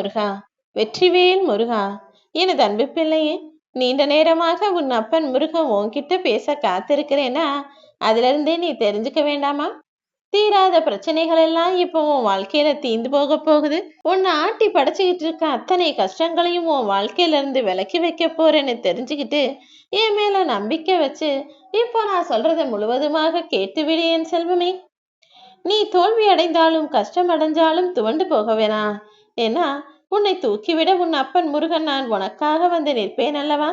முருகா வெற்றிவேல் முருகா எனது அன்பு பிள்ளையே நீண்ட நேரமாக உன் அப்பன் முருகன் உன்கிட்ட பேச காத்திருக்கிறேனா? அதிலிருந்தே நீ தெரிஞ்சுக்க வேண்டாமா? தீராத பிரச்சனைகள் எல்லாம் இப்போ உன் வாழ்க்கையில தீந்து போக போகுது. உன்னை ஆட்டி படைச்சுக்கிட்டு இருக்க அத்தனை கஷ்டங்களையும் உன் வாழ்க்கையில இருந்து விலக்கி வைக்க போறேன்னு தெரிஞ்சுக்கிட்டு என் மேல நம்பிக்கை வச்சு இப்போ நான் சொல்றதை முழுவதுமாக கேட்டுவிடு என் செல்வமே. நீ தோல்வி அடைந்தாலும் கஷ்டம் அடைஞ்சாலும் துவண்டு போக வேணாம். ஏன்னா உன்னை தூக்கிவிட உன் அப்பன் முருகன் நான் உனக்காக வந்து நிற்பேன் அல்லவா?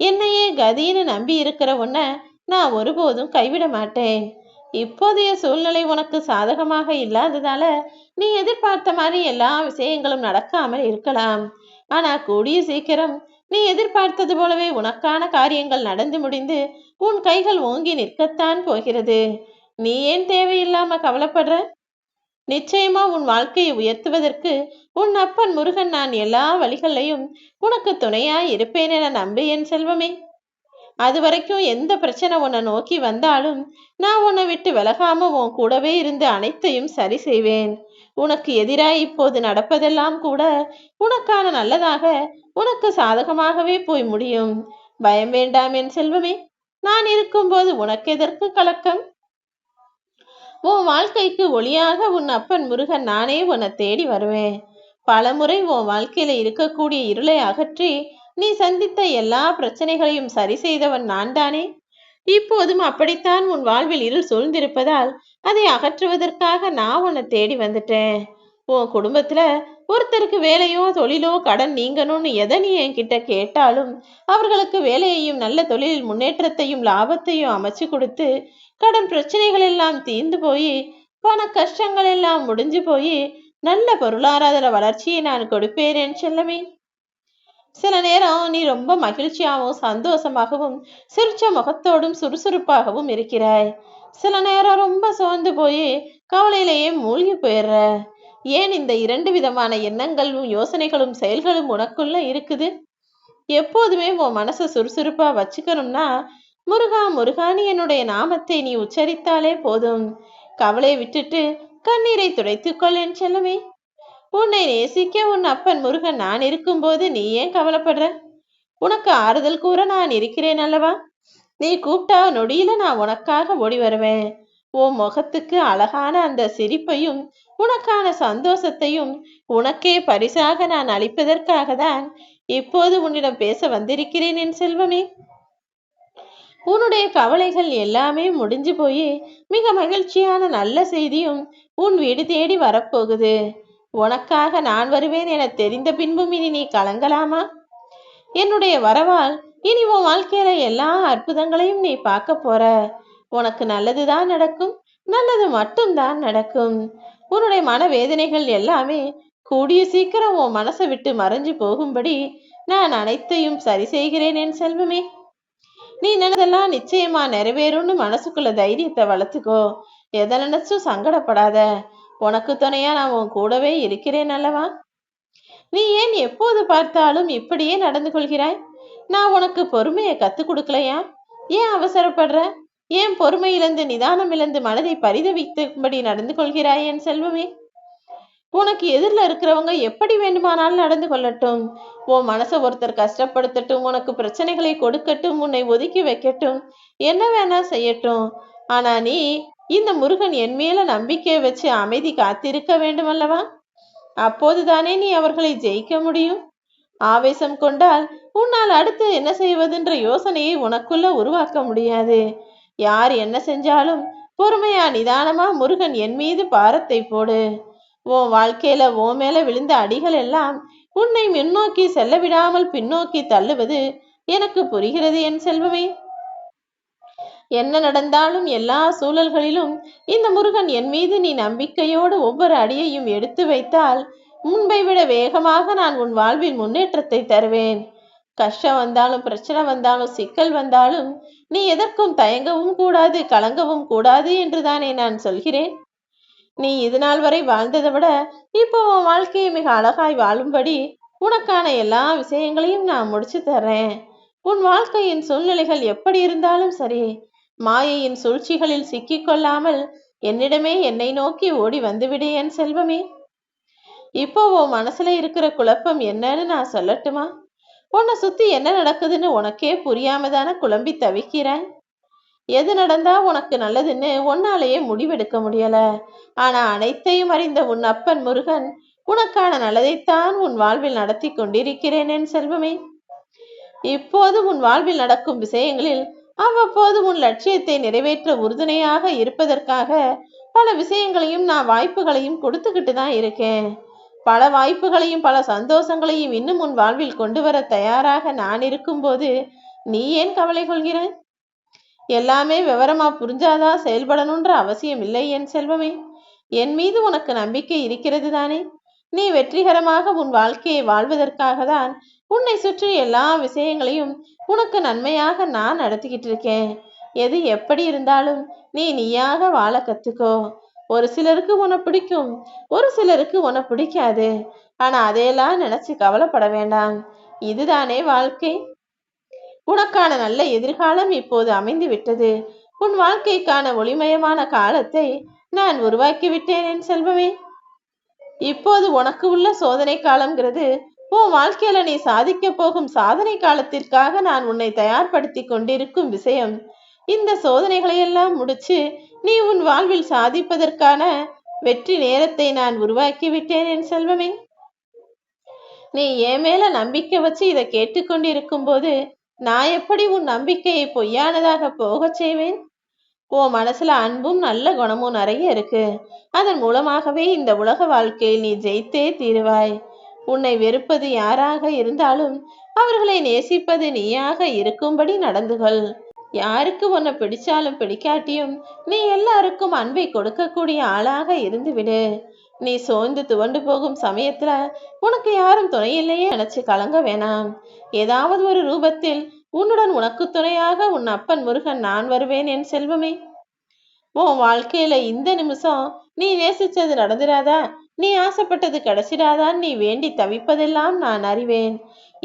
என்னையே கதின்னு நம்பி இருக்கிற உன்னை நான் ஒருபோதும் கைவிட மாட்டேன். இப்போதைய சூழ்நிலை உனக்கு சாதகமாக இல்லாததால நீ எதிர்பார்த்த மாதிரி எல்லா விஷயங்களும் நடக்காமல் இருக்கலாம். ஆனா கூடிய சீக்கிரம் நீ எதிர்பார்த்தது போலவே உனக்கான காரியங்கள் நடந்து முடிந்து உன் கைகள் ஓங்கி நிற்கத்தான் போகிறது. நீ ஏன் தேவையில்லாம கவலைப்படுற? நிச்சயமா உன் வாழ்க்கையை உயர்த்துவதற்கு உன் அப்பன் முருகன் நான் எல்லா வழிகளையும் உனக்கு துணையாய் இருப்பேன் என நம்பு என் செல்வமே. அது வரைக்கும் எந்த பிரச்சனை உன்னை நோக்கி வந்தாலும் நான் உன்னை விட்டு விலகாம உன் கூடவே இருந்து அனைத்தையும் சரி செய்வேன். உனக்கு எதிராய் இப்போது நடப்பதெல்லாம் கூட உனக்கான நல்லதாக உனக்கு சாதகமாகவே போய் முடியும். பயம் வேண்டாம் என் செல்வமே. நான் இருக்கும்போது உனக்கு எதற்கு கலக்கம்? உன் வாழ்க்கைக்கு ஒளியாக உன் அப்பன் முருகன் நானே உன்னை தேடி வருவேன். பலமுறை உன் வாழ்க்கையில இருக்கக்கூடிய இருளை அகற்றி நீ சந்தித்த எல்லா பிரச்சனைகளையும் சரி செய்தவன் நான் தானே இப்போதும் அப்படித்தான் உன் வாழ்வில் இருள் சூழ்ந்திருப்பதால் அதை அகற்றுவதற்காக நான் உன்னை தேடி வந்துட்டேன். உன் குடும்பத்துல ஒருத்தருக்கு வேலையோ தொழிலோ கடன் நீங்கணும்னு எதை நீ என்கிட்ட கேட்டாலும் அவர்களுக்கு வேலையையும் நல்ல தொழிலில் முன்னேற்றத்தையும் லாபத்தையும் அமைச்சு கொடுத்து கடன் பிரச்சனைகள் எல்லாம் தீர்ந்து போய் பண கஷ்டங்கள் எல்லாம் முடிஞ்சு போய் நல்ல பொருளாதார வளர்ச்சியை நான் கொடுப்பேன் செல்லமே. சில நேரம் நீ ரொம்ப மகிழ்ச்சியாகவும் சந்தோஷமாகவும் சிரிச்ச முகத்தோடும் சுறுசுறுப்பாகவும் இருக்கிறாய். சில நேரம் ரொம்ப சோர்ந்து போய் கவலையிலேயே மூழ்கி போயிடுற. ஏன் இந்த இரண்டு விதமான எண்ணங்களும் யோசனைகளும் செயல்களும் உனக்குள்ள இருக்குது? எப்போதுமே உன் மனசை சுறுசுறுப்பா வச்சுக்கணும்னா முருகா முருகானி என்னுடைய நாமத்தை நீ உச்சரித்தாலே போதும். கவலை விட்டுட்டு கண்ணீரை துடைத்துக்கொள் என் செல்லமே. உன்னை நேசிக்க உன் அப்பன் முருகன் நான் இருக்கும்போது நீ ஏன் கவலைப்படுற? உனக்கு ஆறுதல் கூற நான் இருக்கிறேன் அல்லவா? நீ கூப்பிட்டா நொடியில நான் உனக்காக ஓடி வருவேன். உன் முகத்துக்கு அழகான அந்த சிரிப்பையும் உனக்கான சந்தோஷத்தையும் உனக்கே பரிசாக நான் அளிப்பதற்காக தான் இப்போது உன்னிடம் பேச வந்திருக்கிறேன் என் செல்வமே. உன்னுடைய கவலைகள் எல்லாமே முடிஞ்சு போய் மிக மகிழ்ச்சியான நல்ல செய்தியும் உன் வீடு தேடி வரப்போகுது. உனக்காக நான் வருவேன் என தெரிந்த பின்பும் இனி நீ கலங்கலாமா? என்னுடைய வரவால் இனி உன் வாழ்க்கையில எல்லா அற்புதங்களையும் நீ பார்க்க போற. உனக்கு நல்லதுதான் நடக்கும் நல்லது மட்டும்தான் நடக்கும். உன்னுடைய மனவேதனைகள் எல்லாமே கூடிய சீக்கிரம் உன் மனசை விட்டு மறைஞ்சு போகும்படி நான் அனைத்தையும் சரி செய்கிறேன் என் செல்வமே. நீ நினைதெல்லாம் நிச்சயமா நிறைவேறும்னு மனசுக்குள்ள தைரியத்தை வளர்த்துக்கோ. எதை நினைச்சும் சங்கடப்படாத. உனக்கு துணையா நான் உன் கூடவே இருக்கிறேன் அல்லவா? நீ ஏன் எப்போது பார்த்தாலும் இப்படியே நடந்து கொள்கிறாய்? நான் உனக்கு பொறுமையை கத்துக் கொடுக்கலையா? ஏன் அவசரப்படுற? ஏன் பொறுமை இழந்து நிதானம் இழந்து மனதை பரிதவிக்கும்படி நடந்து கொள்கிறாய் என் செல்வமே? உனக்கு எதிரில் இருக்கிறவங்க எப்படி வேண்டுமானாலும் நடந்து கொள்ளட்டும். உன் மனசை ஒருத்தர் கஷ்டப்படுத்தட்டும் உனக்கு பிரச்சனைகளை கொடுக்கட்டும் உன்னை ஒதுக்கி வைக்கட்டும். என்ன வேணா செய்யட்டும். ஆனா நீ இந்த முருகன் என் மேல நம்பிக்கை வச்சு அமைதி காத்திருக்க வேண்டும் அல்லவா அப்போதுதானே நீ அவர்களை ஜெயிக்க முடியும். ஆவேசம் கொண்டால் உன்னால் அடுத்து என்ன செய்வதென்ற யோசனையை உனக்குள்ள உருவாக்க முடியாது. யார் என்ன செஞ்சாலும் பொறுமையா நிதானமா முருகன் என் மீது பாரத்தை போடு. உன் வாழ்க்கையில ஓ மேல விழுந்த அடிகள் எல்லாம் உன்னை முன்னோக்கி செல்ல விடாமல் பின்னோக்கி தள்ளுவது எனக்கு புரிகிறது என் செல்வமே. என்ன நடந்தாலும் எல்லா சூழல்களிலும் இந்த முருகன் என் மீது நீ நம்பிக்கையோடு ஒவ்வொரு அடியையும் எடுத்து வைத்தால் முன்பை விட வேகமாக நான் உன் வாழ்வில் முன்னேற்றத்தை தருவேன். கஷ்டம் வந்தாலும் பிரச்சனை வந்தாலும் சிக்கல் வந்தாலும் நீ எதற்கும் தயங்கவும் கூடாது கலங்கவும் கூடாது என்று தானே நான் சொல்கிறேன். நீ இது நாள் வரை வாழ்ந்ததை விட இப்போ உன் வாழ்க்கையை மிக அழகாய் வாழும்படி உனக்கான எல்லா விஷயங்களையும் நான் முடிச்சு தர்றேன். உன் வாழ்க்கையின் சூழ்நிலைகள் எப்படி இருந்தாலும் சரி மாயையின் சூழ்ச்சிகளில் சிக்கிக்கொள்ளாமல் என்னிடமே என்னை நோக்கி ஓடி வந்துவிடு என் செல்வமே. இப்போ உன் மனசுல இருக்கிற குழப்பம் என்னன்னு நான் சொல்லட்டுமா? உன்னை சுத்தி என்ன நடக்குதுன்னு உனக்கே புரியாம தானே குழம்பி தவிக்கிற எது நடந்தா உனக்கு நல்லதுன்னு உன்னாலேயே முடிவெடுக்க முடியல. ஆனா அனைத்தையும் அறிந்த உன் அப்பன் முருகன் உனக்கான நல்லதைத்தான் உன் வாழ்வில் நடத்தி கொண்டிருக்கிறேன் என் செல்வமே. இப்போது உன் வாழ்வில் நடக்கும் விஷயங்களில் அவ்வப்போது உன் லட்சியத்தை நிறைவேற்ற உறுதுணையாக இருப்பதற்காக பல விஷயங்களையும் நான் வாய்ப்புகளையும் கொடுத்துக்கிட்டு தான் இருக்கேன். பல வாய்ப்புகளையும் பல சந்தோஷங்களையும் இன்னும் உன் வாழ்வில் கொண்டு வர தயாராக நான் இருக்கும்போது நீ ஏன் கவலை கொள்கிறாய்? எல்லாமே விவரமா புரிஞ்சாதான் செயல்படணுன்ற அவசியம் இல்லை என் செல்வமே. என் மீது உனக்கு நம்பிக்கை இருக்கிறது தானே. நீ வெற்றிகரமாக உன் வாழ்க்கையை வாழ்வதற்காக தான் உன்னை சுற்றி எல்லா விஷயங்களையும் உனக்கு நன்மையாக நான் நடத்திக்கிட்டு இருக்கேன் எது எப்படி இருந்தாலும் நீ நீயாக வாழ கத்துக்கோ. ஒரு சிலருக்கு உன்னை பிடிக்கும் ஒரு சிலருக்கு உன்னை பிடிக்காது. ஆனா அதையெல்லாம் நினைச்சு கவலைப்பட வேண்டாம். இதுதானே வாழ்க்கை. உனக்கான நல்ல எதிர்காலம் இப்போது அமைந்து விட்டது. உன் வாழ்க்கைக்கான ஒளிமயமான காலத்தை நான் உருவாக்கி விட்டேன் என் செல்வமே. இப்போது உனக்கு உள்ள சோதனை காலம்ங்கிறது உன் வாழ்க்கையில நீ சாதிக்க போகும் சாதனை காலத்திற்காக நான் உன்னை தயார்படுத்தி கொண்டிருக்கும் விஷயம். இந்த சோதனைகளை எல்லாம் முடிச்சு நீ உன் வாழ்வில் சாதிப்பதற்கான வெற்றி நேரத்தை நான் உருவாக்கி விட்டேன் என் செல்வமே. நீ என் மேல நம்பிக்கை வச்சு இதை கேட்டுக்கொண்டிருக்கும் போது நான் எப்படி உன் நம்பிக்கையை பொய்யானதாக போகச் செய்வேன்? உன் மனசுல அன்பும் நல்ல குணமும் நிறைய இருக்கு. அதன் மூலமாகவே இந்த உலக வாழ்க்கையில் நீ ஜெயித்தே தீருவாய். உன்னை வெறுப்பது யாராக இருந்தாலும் அவர்களை நேசிப்பது நீயாக இருக்கும்படி நடந்துகொள். யாருக்கு உன்னை பிடிச்சாலும் பிடிக்காட்டியும் நீ எல்லாருக்கும் அன்பை கொடுக்கக்கூடிய ஆளாக இருந்துவிடு. நீ சோர்ந்து துவண்டு போகும் சமயத்துல உனக்கு யாரும் துணை இல்லையே நினைச்சு கலங்க வேணாம். ஏதாவது ஒரு ரூபத்தில் உன்னுடன் உனக்கு துணையாக உன் அப்பன் முருகன் நான் வருவேன் என் செல்வமே. உன் வாழ்க்கையில இந்த நிமிஷம் நீ நேசிச்சது நடந்துடாதா நீ ஆசைப்பட்டது கிடைச்சிடாதான் நீ வேண்டி தவிப்பதெல்லாம் நான் அறிவேன்.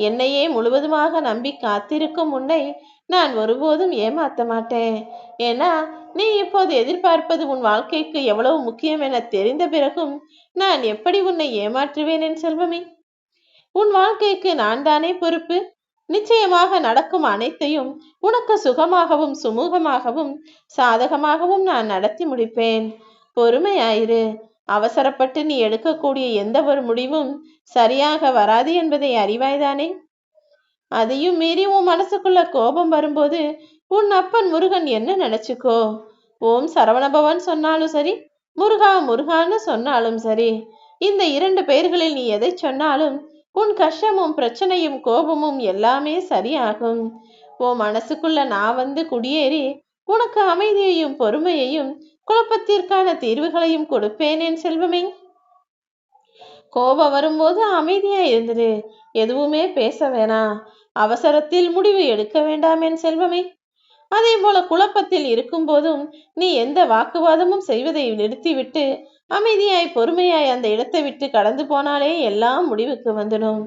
என்னையே முழுவதுமாக நம்பி காத்திருக்கும் உன்னை நான் ஒருபோதும் ஏமாத்த மாட்டேன். ஏன்னா நீ இப்போது எதிர்பார்ப்பது உன் வாழ்க்கைக்கு எவ்வளவு முக்கியம் என தெரிந்த பிறகும் நான் எப்படி உன்னை ஏமாற்றுவேன் என் செல்வமே? உன் வாழ்க்கைக்கு நான் தானே பொறுப்பு? நிச்சயமாக நடக்கும் அனைத்தையும் உனக்கு சுகமாகவும் சுமூகமாகவும் சாதகமாகவும் நான் நடத்தி முடிப்பேன். பொறுமையாயிரு. அவசரப்பட்டு நீ எடுக்கக்கூடிய எந்த ஒரு முடிவும் சரியாக வராது என்பதை அறிவாய்தானே? அதையும் மீறி உன் மனசுக்குள்ள கோபம் வரும்போது உன் அப்பன் முருகன் என்ன நினைச்சுக்கோ? ஓம் சரவணபவன் சொன்னாலும் சரி முருகா முருகான்னு சொன்னாலும் சரி இந்த இரண்டு பெயர்களில் நீ எதை சொன்னாலும் உன் கஷ்டமும் பிரச்சனையும் கோபமும் எல்லாமே சரியாகும். உன் மனசுக்குள்ள நான் வந்து குடியேறி உனக்கு அமைதியையும் பொறுமையையும் குழப்பத்திற்கான தீர்வுகளையும் கொடுப்பேன் என் செல்வமே. கோபம் வரும்போது அமைதியா இருந்துரு எதுவுமே பேச வேணாம் அவசரத்தில் முடிவு எடுக்க வேண்டாம் என் செல்வமே. அதே போல குழப்பத்தில் இருக்கும் போதும் நீ எந்த வாக்குவாதமும் செய்வதை நிறுத்திவிட்டு அமைதியாய் பொறுமையாய் அந்த இடத்தை விட்டு கடந்து போனாலே எல்லாம் முடிவுக்கு வந்துடும்.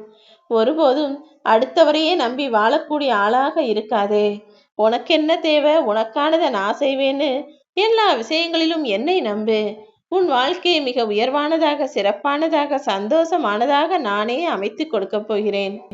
ஒருபோதும் அடுத்தவரையே நம்பி வாழக்கூடிய ஆளாக இருக்காதே. உனக்கு என்ன தேவை? உனக்கானதை நான் செய்வேன்னு எல்லா விஷயங்களிலும் என்னை நம்பு. உன் வாழ்க்கையை மிக உயர்வானதாக சிறப்பானதாக சந்தோஷமானதாக நானே அமைத்து கொடுக்கப் போகிறேன்.